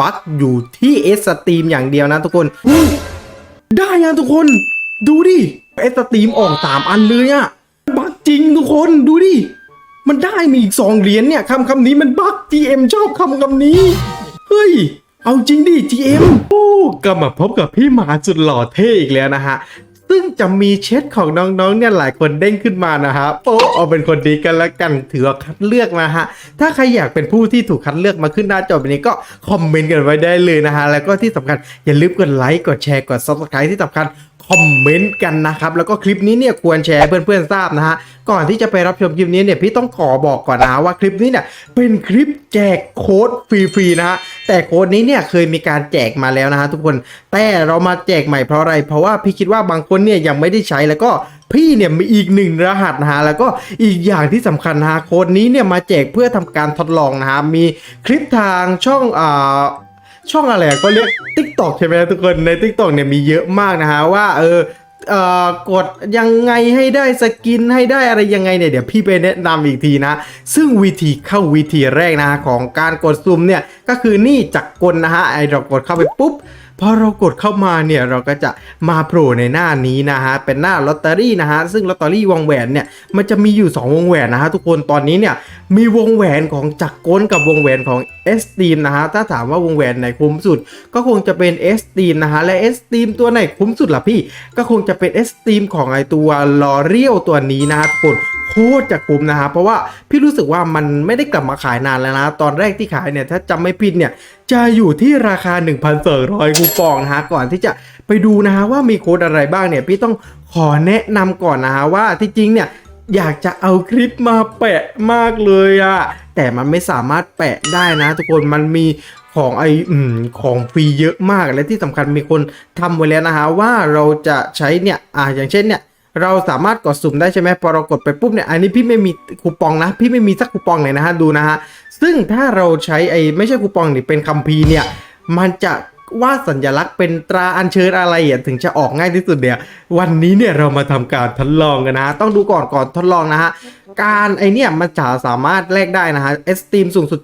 บั๊กอยู่ที่เอสสตรีมอย่างเดียวนะทุกคนอุ๊ยได้นะทุกคนดูดิเอสสตรีมออกสามอันเลยอะบั๊กจริงทุกคนดูดิ มันได้มีอีกสองเหรียญเนี่ยคำคำนี้มันบั๊ก GM ชอบคำคำนี้ เฮ้ย เอาจริงดิ GM โอ้กลับมาพบกับพี่หมาสุดหล่อเท่อีกแล้วนะฮะ ซึ่งจะมีเช็ดของน้องๆเนี่ยหลายคนเด้งขึ้นมานะฮะโอ้เอาเป็นคนดีกันละกันถือว่าคัดเลือกนะฮะถ้าใครอยากเป็นผู้ที่ถูกคัดเลือกมาขึ้นหน้าจอแบบนี้ก็คอมเมนต์กันไว้ได้เลยนะฮะแล้วก็ที่สำคัญอย่าลืมกดไลค์กดแชร์กด subscribe ที่สำคัญ อมเมนต์กันนะครับ แล้วก็คลิปนี้เนี่ยควรแชร์เพื่อนๆทราบนะฮะก่อนที่จะไปรับชมคลิปนี้เนี่ยพี่ต้องขอบอกก่อนนะว่าคลิปนี้เนี่ยเป็นคลิปแจกโค้ดฟรีๆนะฮะแต่โค้ดนี้เนี่ยเคยมีการแจกมาแล้วนะฮะทุกคนแต่เรามาแจกใหม่เพราะอะไร เพราะว่าพี่คิดว่าบางคนเนี่ยยังไม่ได้ใช้แล้วก็พี่เนี่ยมีอีกหนึ่งรหัสนะฮะแล้วก็อีกอย่างที่สำคัญนะฮะโค้ดนี้เนี่ยมาแจกเพื่อทำการทดลองนะฮะมีคลิปทางช่องอ่า ช่องอะไรก็เรียก Tik t o k ใช่ไหมทุกคนใน Tik t o k เนี่ยมีเยอะมากนะฮะว่าเออเอ่อกดยังไงให้ได้สกินให้ได้อะไรยังไงเนี่ยเดี๋ยวพี่ไปแนะนำอีกทีนะ ซึ่งวิธีเข้าวิธีแรกนะฮะของการกดซุ่มเนี่ยก็คือนี่จักรกลนะฮะไอเรากดเข้าไปปุ๊บ พอเรากดเข้ามาเนี่ยเราก็จะมาโผล่ในหน้านี้นะฮะเป็นหน้าลอตเตอรี่นะฮะซึ่งลอตเตอรี่วงแหวนเนี่ยมันจะมีอยู่ 2 วงแหวนนะฮะทุกคนตอนนี้เนี่ยมีวงแหวนของจักรกลกับวงแหวนของเอสตีมนะฮะถ้าถามว่าวงแหวนไหนคุ้มสุด ก็คงจะเป็นเอสตีมนะฮะและเอสตีมตัวไหนคุ้มสุดล่ะพี่ ก็คงจะเป็นเอสตีมของไอตัวลอเรียลตัวนี้นะฮะทุกคน โคตรจะคุ้มนะฮะเพราะว่าพี่รู้สึกว่ามันไม่ได้กลับมาขายนานแล้วนะ ตอนแรกที่ขายเนี่ยถ้าจำไม่ผิดเนี่ยจะอยู่ที่ราคา 1,200คูปองนะฮะก่อนที่จะไปดูนะฮะว่ามีโค้ดอะไรบ้างเนี่ยพี่ต้องขอแนะนำก่อนนะฮะว่าที่จริงเนี่ยอยากจะเอาคลิปมาแปะมากเลยอะแต่มันไม่สามารถแปะได้นะ ทุกคนมันมีของไออืมของฟรีเยอะมากและที่สำคัญมีคนทำไว้แล้วนะฮะว่าเราจะใช้เนี่ยอ่าอย่างเช่นเนี่ย เราสามารถกดสุ่มได้ใช่ไหมพอเรากดไปปุ๊บเนี่ยอันนี้พี่ไม่มีคูปองนะ พี่ไม่มีสักคูปองเลยนะฮะดูนะฮะซึ่งถ้าเราใช้ไอ้ไม่ใช่คูปองนี่เป็นคัมภีร์เนี่ยมันจะวาดสัญลักษณ์เป็นตราอัญเชิญอะไรอะถึงจะออกง่ายที่สุดเนี่ยวันนี้เนี่ยเรามาทำการทดลองกันนะะต้องดูก่อนก่อนทดลองนะฮะ การไอเนี่ยมันจะสามารถแลกได้นะฮะเอสตีมสูงสุด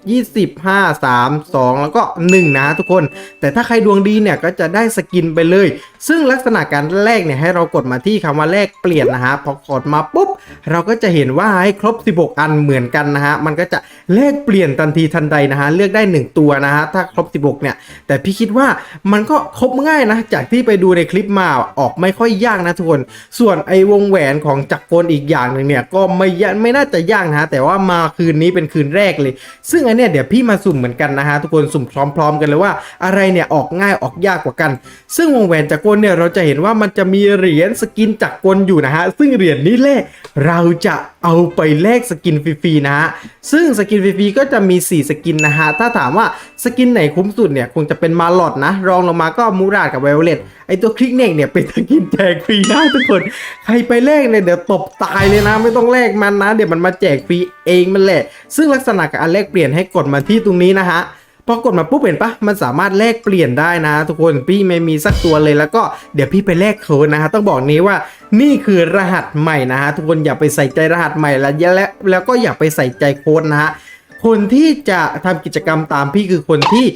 25 3 2 แล้วก็ 1 นะฮะทุกคน แต่ถ้าใครดวงดีเนี่ยก็จะได้สกินไปเลย ซึ่งลักษณะการแลกเนี่ยให้เรากดมาที่คำว่าแลกเปลี่ยนนะฮะพอกดมาปุ๊บ เราก็จะเห็นว่าให้ครบ 16 อันเหมือนกันนะฮะมันก็จะแลกเปลี่ยนทันทีทันใดนะฮะเลือกได้ 1 ตัวนะฮะถ้าครบ 16 เนี่ย แต่พี่คิดว่ามันก็ครบง่ายนะ จากที่ไปดูในคลิปมาออกไม่ค่อยยากนะทุกคน ส่วนไอวงแหวนของจักรกลอีกอย่างหนึ่งเนี่ยก็ไม่ยากไม่น่าจะยากนะฮะแต่ว่ามาคืนนี้เป็นคืนแรกเลย ซึ่งอันเนี้ยเดี๋ยวพี่มาสุ่มเหมือนกันนะฮะทุกคนสุ่มพร้อม ๆ กันเลยว่าอะไรเนี่ยออกง่ายออกยากกว่ากัน ซึ่งวงแหวนจากกลเนี่ยเราจะเห็นว่ามันจะมีเหรียญสกินจากกลอยู่นะฮะซึ่งเหรียญนี้แหละเราจะเอาไปแลกสกินฟรีๆนะฮะ ซึ่งสกินฟรีๆก็จะมี 4 สกินนะฮะ ถ้าถามว่าสกินไหนคุ้มสุดเนี่ย คงจะเป็นมาลอดนะ รองลงมาก็มูราดกับไวโอเลตไอตัวคลิกเนกเนี่ยเป็นสกินแจกฟรีนะทุกคน ใครไปแลกเนี่ยเดี๋ยวตบตายเลยนะ ไม่ต้องแลกมันนะ เดี๋ยวมันมาแจกฟรีเองมันแหละ ซึ่งลักษณะการแลกเปลี่ยนให้กดมาที่ตรงนี้นะฮะ พอกดมาปุ๊บเห็นปะมันสามารถแลกเปลี่ยนได้นะ ทุกคนพี่ไม่มีสักตัวเลยแล้วก็เดี๋ยวพี่ไปแลกโค้ดนะฮะต้องบอกนี้ว่านี่คือรหัสใหม่นะฮะทุกคนอย่าไปใส่ใจรหัสใหม่แล้วและแล้วก็อย่าไปใส่ใจโค้ดนะฮะคนที่จะทำกิจกรรมตามพี่คือคนที่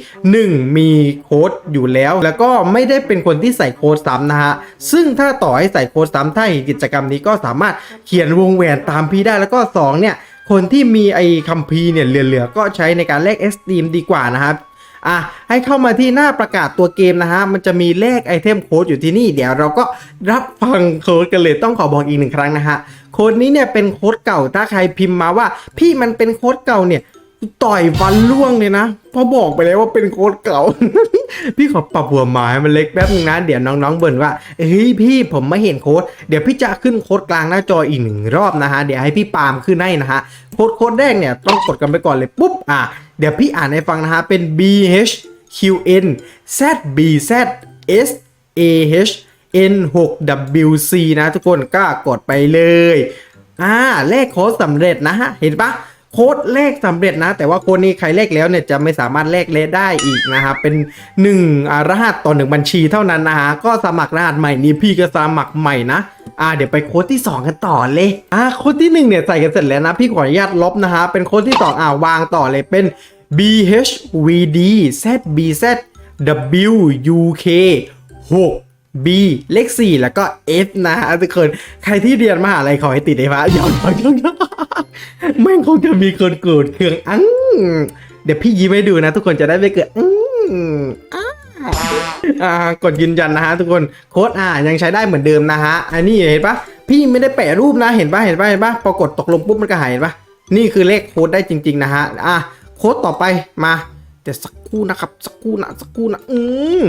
1 มีโค้ดอยู่แล้ว แล้วก็ไม่ได้เป็นคนที่ใส่โค้ดซ้ำนะฮะซึ่งถ้าต่อให้ใส่โค้ดซ้ำถ้าเห็นกิจกรรมนี้ก็สามารถเขียนวงแหวนตามพี่ได้แล้วก็ 2 เนี่ย คนที่มีไอ้คัมภีร์เนี่ยเหลือๆก็ใช้ในการแลกเอสตีมดีกว่านะครับอะให้เข้ามาที่หน้าประกาศตัวเกมนะฮะ มันจะมีเลขไอเทมโค้ดอยู่ที่นี่ เดี๋ยวเราก็รับฟังโค้ดกันเลยต้องขอบอกอีกหนึ่งครั้งนะฮะ โค้ดนี้เนี่ยเป็นโค้ดเก่าถ้าใครพิมพ์มาว่า พี่มันเป็นโค้ดเก่าเนี่ย ต่อยฟันล่วงเลยนะเพอบอกไปแล้วว่าเป็นโค้ดเก่า พี่ขอปรับหัวหมาให้มันเล็กแป๊บนึงนะเดี๋ยวน้องๆเบิ่นว่าเฮ้ยพี่ผมไม่เห็นโค้ดเดี๋ยวพี่จะขึ้นโค้ดกลางหน้าจออีกหนึ่งรอบนะฮะเดี๋ยวให้พี่ปาล์มขึ้นให้นะฮะโค้ดโค้ดแรกเนี่ยต้องกดกันไปก่อนเลยปุ๊บอะเดี๋ยวพี่อ่านให้ฟังนะฮะเป็น B H Q N Z B Z S A H N 6 W C นะทุกคนก็กดไปเลยอ่าเลขโค้ดสำเร็จนะฮะเห็นปะ โค้ดเลขสำเร็จนะ แต่ว่าโค้ดนี้ใครเลขแล้วเนี่ยจะไม่สามารถเลขเลได้อีกนะครับเป็น1อ่ารหัสต่อ 1 บัญชีเท่านั้นนะฮะก็สมัครรหัสใหม่นี้พี่ก็สมัครใหม่นะอ่าเดี๋ยวไปโค้ดที่ 2 กันต่อเลยอ่าโค้ดที่ 1 เนี่ยใส่กันเสร็จแล้วนะ พี่ขออนุญาตลบนะฮะเป็นโค้ดที่ 2 อ่าวางต่อเลยเป็น BHVD ZBZ WUK 6 B เลข 4 แล้วก็ F นะฮะทุกคนใครที่เรียนมหาลัยขอให้ติดไอ้ฟ้าอย่าอย่าแม่งคงจะมีคนโกรธเคืองอังเดี๋ยวพี่ยิ้มให้ดูนะ ทุกคนจะได้ไม่เกิดอังอ่ากดยืนยันนะฮะทุกคนโค้ดอ่ายังใช้ได้เหมือนเดิมนะฮะอันนี้เห็นปะพี่ไม่ได้แปะรูปนะเห็นปะเห็นปะเห็นปะพอกดตกลงปุ๊บมันก็หายเห็นปะนี่คือเลขโค้ดได้จริง ๆนะฮะอะโค้ดต่อไปมาเดี๋ยวสักคู่นะครับ สักคู่นะสักคู่นะอืม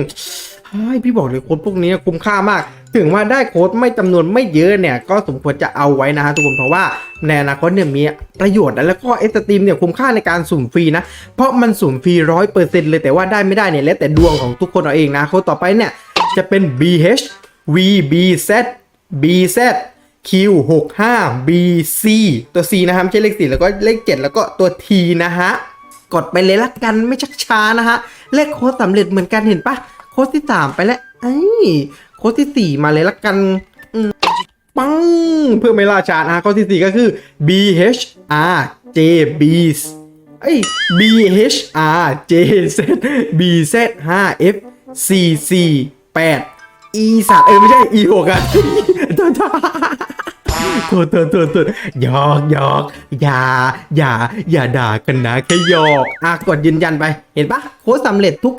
ช่พี่บอกเลยโค้ดพวกนี้คุ้มค่ามาก ถึงว่าได้โค้ดไม่จำนวนไม่เยอะเนี่ย ก็สมควรจะเอาไว้นะฮะทุกคนเพราะว่าในอนาคตเนี่ยมีประโยชน์แล้วก็เอสตรีมเนี่ยคุ้มค่าในการสุ่มฟรีนะ เพราะมันสุ่มฟรีร้อยเปอร์เซ็นต์เลยแต่ว่าได้ไม่ได้เนี่ยแล้วแต่ดวงของทุกคนเอาเองนะโค้ดต่อไปเนี่ยจะเป็น BH VBZ BZ Q 6 5 BC ตัว C นะครับไม่ใช่เลข4แล้วก็เลข 7 แล้วก็ตัว T นะฮะกดไปเลยละกันไม่ชักช้านะฮะเลขโค้ดสำเร็จเหมือนกันเห็นปะ โค้ดที่สามไปแล้วไอ้ยโค้ดที่4มาเลยละกันปังเพื่อไม่ล่าช้านะฮะโค้ดที่ก็คือ B H R J B เอ้ย B H R J Z B Z 5 F C C 8 E สัตว์เออไม่ใช่ E 6อะ โทษโทษโทษโทษหยอกหยอกอย่า อย่า อย่าด่ากันนะแค่หยอกอะกดยืนยันไป เห็นปะโค้ดสำเร็จทุก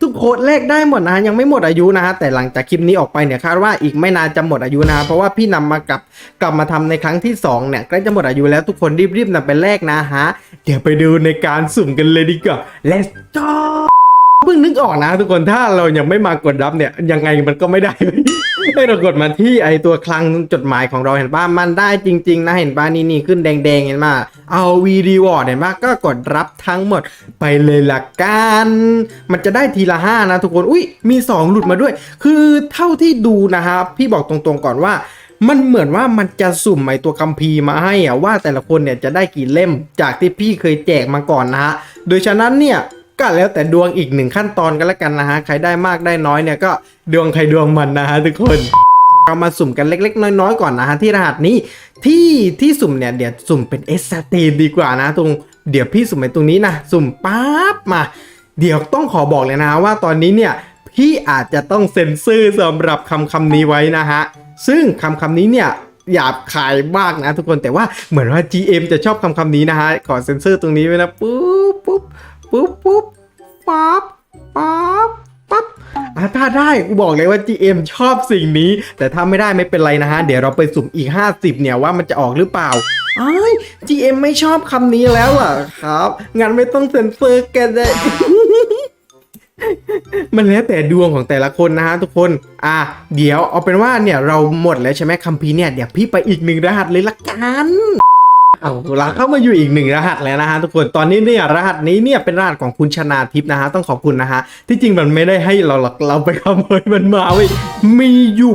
ทุกโค้ดแลกได้หมดนะฮะยังไม่หมดอายุนะฮะแต่หลังจากคลิปนี้ออกไปเนี่ยคาดว่าอีกไม่นานจะหมดอายุนะฮะเพราะว่าพี่นำมากลับกลับมาทำในครั้งที่สองเนี่ยใกล้จะหมดอายุแล้วทุกคนรีบๆนำไปแลกนะฮะเดี๋ยวไปดูในการสุ่มกันเลยดีกว่า let's go เพิ่งนึกออกนะทุกคนถ้าเรายังไม่มากดรับเนี่ยยังไงมันก็ไม่ได้ ให้เรากดมาที่ไอตัวคลังจดหมายของเราเห็นป่ะมันได้จริง ๆ นะเห็นป่ะนี่นี่ขึ้นแดงๆเห็นป่ะเอาวีดีวอร์ดเห็นป่ะก็กดรับทั้งหมดไปเลยละกันมันจะได้ทีละห้านะทุกคนอุ้ยมี 2 หลุดมาด้วย คือเท่าที่ดูนะครับพี่บอกตรงๆก่อนว่ามันเหมือนว่ามันจะสุ่มไอตัวคัมภีร์มาให้อะว่าแต่ละคนเนี่ยจะได้กี่เล่มจากที่พี่เคยแจกมาก่อนนะฮะ โดยฉะนั้นเนี่ย ก็แล้วแต่ดวงอีกหนึ่งขั้นตอนกันแล้วกันนะฮะ ใครได้มากได้น้อยเนี่ยก็ดวงใครดวงมันนะฮะทุกคน เรามาสุ่มกันเล็ก ๆ น้อยๆก่อนนะฮะที่รหัสนี้ที่ที่สุ่มเนี่ยเดี๋ยวสุ่มเป็นเอสตีดีกว่านะตรง เดี๋ยวพี่สุ่มไปตรงนี้นะสุ่มปั๊บมา เดี๋ยวต้องขอบอกเลยนะว่าตอนนี้เนี่ยพี่อาจจะต้องเซ็นเซอร์สำหรับคำคำนี้ไว้นะฮะซึ่งคำคำนี้เนี่ยหยาบคายมากนะทุกคนแต่ว่าเหมือนว่า GM จะชอบคำคำนี้นะฮะขอเซ็นเซอร์ตรงนี้ไว้นะปุ๊บปุ๊บ ปุ๊บปุ๊บปั๊บปั๊บปั๊บอะถ้าได้กูบอกเลยว่า GM ชอบสิ่งนี้ แต่ถ้าไม่ได้ไม่เป็นไรนะฮะ เดี๋ยวเราไปสุ่มอีก 50 เนี่ยว่ามันจะออกหรือเปล่าอ้ GM ไม่ชอบคำนี้แล้วอะครับ งั้นไม่ต้องเซ็นเซอร์แกได้มันแล้วแต่ดวงของแต่ละคนนะฮะทุกคน อะเดี๋ยวเอาเป็นว่าเนี่ยเราหมดแล้วใช่ไหมคัมภีเนี่ยเดี๋ยวพี่ไปอีกหนึ่งรหัสเลยละกัน เอาละเข้ามาอยู่อีกหนึ่งรหัสแล้วนะฮะทุกคนตอนนี้เนี่ยรหัสนี้เนี่ยเป็นรหัสของคุณชนาทิพย์นะฮะต้องขอบคุณนะฮะที่จริงมันไม่ได้ให้เราหรอกเราไปขโมยมันมาเว้ยมีอยู่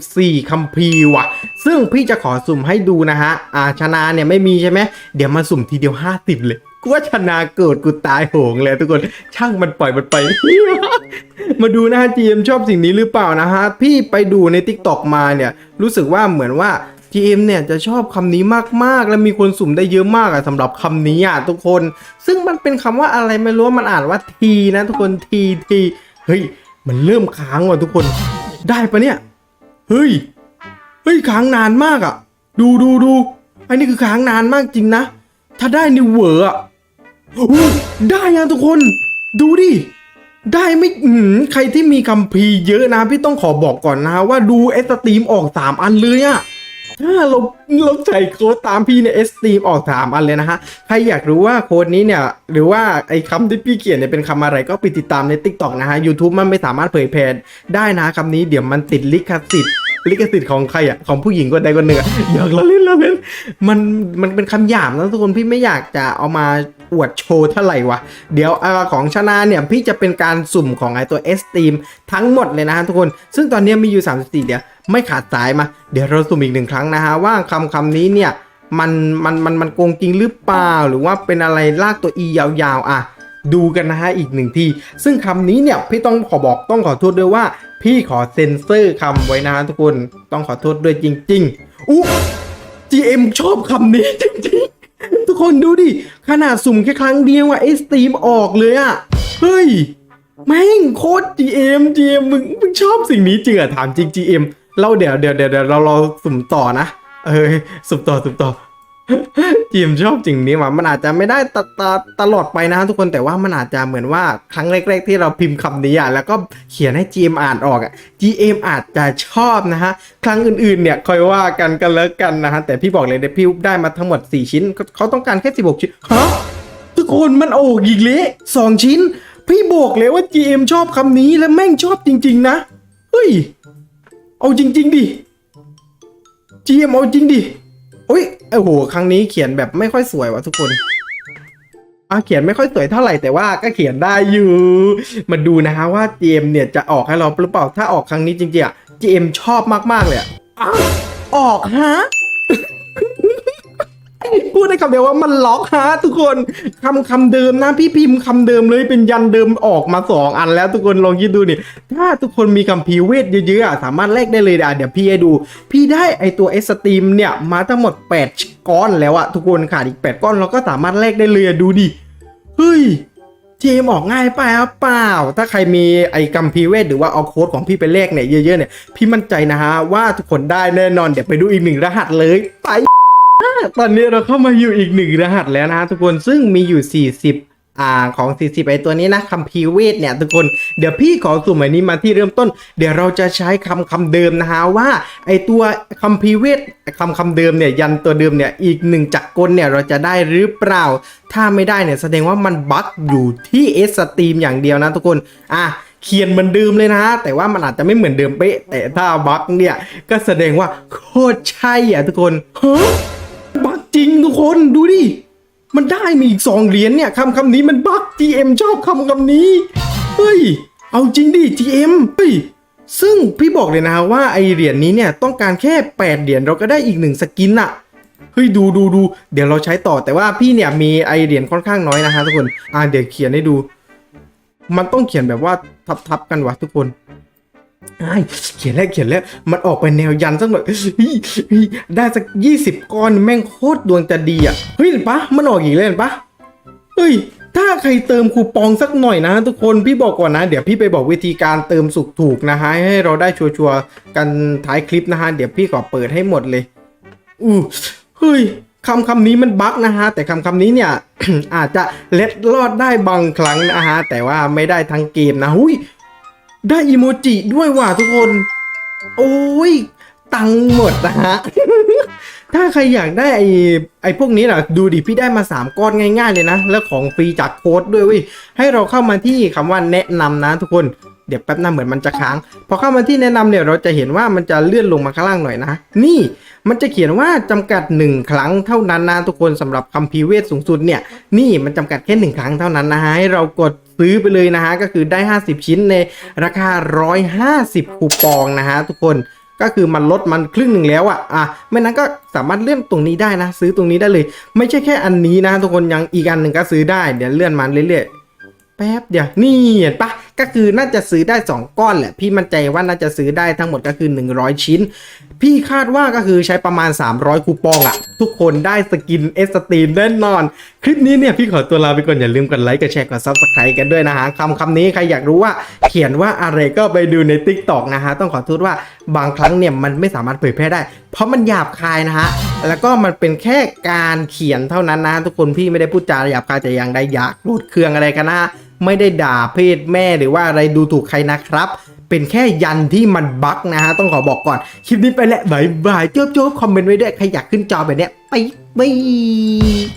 84 คัมภีร์ว่ะ ซึ่งพี่จะขอสุ่มให้ดูนะฮะอ่าชนาเนี่ยไม่มีใช่ไหมเดี๋ยวมาสุ่มทีเดียว 50 เลยกูว่าชนาเกิดกูตายโหงเลยทุกคนช่างมันปล่อยมันไป มาดูนะฮะ GM ชอบสิ่งนี้หรือเปล่านะฮะพี่ไปดูใน Tik t o อกมาเนี่ยรู้สึกว่าเหมือนว่า GM เนี่ยจะชอบคำนี้มากๆ และมีคนสุ่มได้เยอะมากอะสำหรับคำนี้อะทุกคน ซึ่งมันเป็นคำว่าอะไรไม่รู้มันอ่านว่าทีนะทุกคนทีทีเฮ้ยมันเริ่มค้างว่ะทุกคน ได้ปะเนี่ยเฮ้ยเฮ้ยค้างนานมากอะดูดูดูอันนี้คือค้างนานมากจริงนะ ถ้าได้นิวเวอร์อะได้ยังทุกคน ดูดิได้ไม่อืมใครที่มีคัมภีร์เยอะนะ พี่ต้องขอบอกก่อนนะว่าดูเอสตรีมออก 3 อันเลยอะ เราเราใส่โค้ดตามพี่ในเอสตรีมออก3อันเลยนะฮะ ใครอยากรู้ว่าโค้ดนี้เนี่ย หรือว่าไอ้คำที่พี่เขียนเนี่ยเป็นคำอะไรก็ไปติดตามใน Tik t o อกนะฮะ YouTube มันไม่สามารถเผยแพร่ได้นะคำนี้เดี๋ยวมันติดลิขสิทธิ์ลิขสิทธิ์ของใครอะของผู้หญิงคนใดคนหนึ่ออยากละเล่นละเล่นมันมันเป็นคำหยาบนะทุกคนพี่ไม่อยากจะเอามาอวดโชว์เท่าไหร่วะ เดี๋ยวอของชนะเนี่ย พี่จะเป็นการสุ่มของไอตัว S Team ทั้งหมดเลยนะฮะทุกคน ซึ่งตอนนี้มีอยู่ 34 เดี๋ยว ไม่ขาดสายมา เดี๋ยวเราสุ่มอีกหนึ่งครั้งนะฮะว่าคำคำนี้เนี่ยมันมันมันมันโกงจริงหรือเปล่า หรือว่าเป็นอะไรลากตัว e ยาวๆ อะ ดูกันนะฮะอีกหนึ่งที ซึ่งคำนี้เนี่ยพี่ต้องขอบอกต้องขอโทษด้วยว่า พี่ขอเซ็นเซอร์คำไว้นะฮะทุกคนต้องขอโทษด้วยจริงๆอู้ GM ชอบคำนี้จริงๆ ทุกคนดูดิ ขนาดสุ่มแค่ครั้งเดียวอะไอสตรีมออกเลยอะเฮ้ยแม่งโคตร GM GM มึงมึงชอบสิ่งนี้จริงอะถามจริง GM เราเดี๋ยวเดี๋ยวเดี๋ยวเราเราสุ่มต่อนะ เออสุ่มต่อสุ่มต่อจีมชอบจริงนี้ว่ะมันอาจจะไม่ได้ตตตลอดไปนะทุกคนแต่ว่ามันอาจจะเหมือนว่าครั้งแรก ๆ ที่เราพิมพ์คำนี้อะแล้วก็เขียนให้ GM อ่านออกอะ GM อาจจะชอบนะฮะครั้งอื่นๆเนี่ยคอยว่ากันกันแล้วกันนะฮะแต่พี่บอกเลยเดี๋ยวพี่ได้มาทั้งหมด 4 ชิ้น เขาต้องการแค่16 ชิ้นฮะทุกคนมันโอกอีกเละสองชิ้น พี่บอกเลยว่า GM ชอบคำนี้และแม่งชอบจริง ๆ นะเฮ้ย เอาจริง ๆดิ GM เอาจริงดิโอ้ยโอ้โหครั้งนี้เขียนแบบไม่ค่อยสวยว่ะทุกคนอะเขียนไม่ค่อยสวยเท่าไหร่แต่ว่าก็เขียนได้อยู่ มาดูนะฮะว่า GM เนี่ยจะออกให้เราหรือเปล่าถ้าออกครั้งนี้จริงๆอะ GM ชอบมากๆเลยอะออกฮะ พูดได้คำเดียวว่ามันล็อกฮะทุกคนคำคำเดิมนะพี่พิมพ์คำเดิมเลยเป็นยันเดิมออกมาสองอันแล้วทุกคนลองคิดดูนี่ถ้าทุกคนมีคำพีเวทเยอะๆอะสามารถแลกได้เลยอะเดี๋ยวพี่ให้ดู พี่ได้ไอตัวเอสตีมเนี่ยมาทั้งหมด 8 ก้อนแล้วอะทุกคนขาดอีก 8 ก้อนเราก็สามารถแลกได้เลยดูดิเฮ้ยเจมออกง่ายไปหรือเปล่า ถ้าใครมีไอ้กัมพีเวทหรือว่าเอาโค้ดของพี่ไปแลกเนี่ยเยอะๆเนี่ย พี่มั่นใจนะฮะว่าทุกคนได้แน่นอน เดี๋ยวไปดูอีกหนึ่งรหัสเลย ไป ตอนนี้เราเข้ามาอยู่อีกหนึ่งรหัสแล้วนะฮะทุกคนซึ่งมีอยู่ 40 อ่าของ 40 ไอตัวนี้นะคัมภีเวทเนี่ยทุกคนเดี๋ยวพี่ขอสุ่มอันนี้มาที่เริ่มต้น เดี๋ยวเราจะใช้คำคำเดิมนะฮะว่าไอตัวคัมภีเวทคำคำเดิมเนี่ยยันตัวเดิมเนี่ยอีกหนึ่งจักรกลเนี่ยเราจะได้หรือเปล่า ถ้าไม่ได้เนี่ยแสดงว่ามันบั๊กอยู่ที่เอสตรีมอย่างเดียวนะทุกคนอะเขียนเหมือนเดิมเลยนะ แต่ว่ามันอาจจะไม่เหมือนเดิมเป๊ะแต่ถ้าบั๊กเนี่ยก็แสดงว่าโคตรใช่อะทุกคนฮ จริงทุกคนดูดิ มันได้มีอีกสองเหรียญเนี่ยคำคำนี้มันบัก GM ชอบคำคำนี้ เฮ้ย เอาจริงดิ GM เฮ้ยซึ่งพี่บอกเลยนะว่าไอเหรียญนี้เนี่ยต้องการแค่ 8 เหรียญเราก็ได้อีกหนึ่งสกินอะเฮ้ยดูดูดูเดี๋ยวเราใช้ต่อแต่ว่าพี่เนี่ยมีไอเหรียญค่อนข้างน้อยนะฮะทุกคนอ่าเดี๋ยวเขียนให้ดู มันต้องเขียนแบบว่าทับๆกันวะทุกคน ไอ้เขียนแล้วเขียนแล้ว มันออกไปแนวยันสักหน่อยได้สักยี่สิบก้อนแม่งโคตรดวงจะดีอะ เฮ้ยเห็นปะมันออกอีกแล้วเห็นปะเฮ้ย ถ้าใครเติมคูปองสักหน่อยนะ ทุกคนพี่บอกก่อนนะ เดี๋ยวพี่ไปบอกวิธีการเติมสุกถูกนะฮะให้เราได้ชัวร์ๆกันท้ายคลิปนะฮะเดี๋ยวพี่ขอเปิดให้หมดเลยอู้เฮ้ยคำคำนี้มันบั๊กนะฮะ แต่คำคำนี้เนี่ยอาจจะเล็ดลอดได้บางครั้งนะฮะแต่ว่าไม่ได้ทั้งเกมนะหุย ได้อีโมจิด้วยว่ะทุกคน โอ้ย ตังหมดนะฮะ ถ้าใครอยากได้ไอ้ไอ้พวกนี้นะดูดิพี่ได้มา 3 ก้อนง่าย ๆ เลยนะ แล้วของฟรีจากโค้ดด้วยเว้ย ให้เราเข้ามาที่คำว่าแนะนำนะทุกคน เดี๋ยวแป๊บหนะเหมือนมันจะค้าง พอเข้ามาที่แนะนำเนี่ยเราจะเห็นว่ามันจะเลื่อนลงมาข้างล่างหน่อยนะ นี่มันจะเขียนว่าจำกัด 1 ครั้งเท่านั้นนะทุกคนสำหรับคัมภีร์เวทสูงสุดเนี่ย นี่มันจำกัดแค่ 1 ครั้งเท่านั้นนะฮะให้เรากด ซื้อไปเลยนะฮะก็คือได้ 50 ชิ้นในราคา 150 คูปองนะฮะทุกคนก็คือมันลดมันครึ่งหนึ่งแล้วอะ่ะอะไม่นั้นก็สามารถเลื่อนตรงนี้ได้นะ ซื้อตรงนี้ได้เลย ไม่ใช่แค่อันนี้นะ ทุกคนยังอีกอันหนึ่งก็ซื้อได้เดี๋ยวเลื่อนมันเรื่อยๆแป๊บเดียวนี่เห็นปะ ก็คือน่าจะซื้อได้ 2 ก้อนแหละ พี่มั่นใจว่าน่าจะซื้อได้ทั้งหมดก็คือ 100 ชิ้น พี่คาดว่าก็คือใช้ประมาณ 300 คูปองอะทุกคนได้สกินเอสตีมแน่นอน คลิปนี้เนี่ยพี่ขอตัวลาไปก่อน อย่าลืมกดไลค์กดแชร์กดซับสไครต์กันด้วยนะฮะคำคำนี้ใครอยากรู้ว่าเขียนว่าอะไรก็ไปดูใน Tik t o อกนะฮะต้องขอโทษว่าบางครั้งเนี่ยมันไม่สามารถเผยแพร่ได้ เพราะมันหยาบคายนะฮะแล้วก็มันเป็นแค่การเขียนเท่านั้นนะทุกคนพี่ไม่ได้พูดจาหยาบคายแต่อย่างใดอยากโกรธเครื่องอะไรกันนะ ไม่ได้ด่าเพศแม่หรือว่าอะไรดูถูกใครนะครับ เป็นแค่ยันที่มันบั๊กนะฮะ ต้องขอบอกก่อน คลิปนี้ไปแล้วบายบายโจ๊บคอมเมนต์ไว้ด้วยใครอยากขึ้นจอแบบเนี้ยไปไป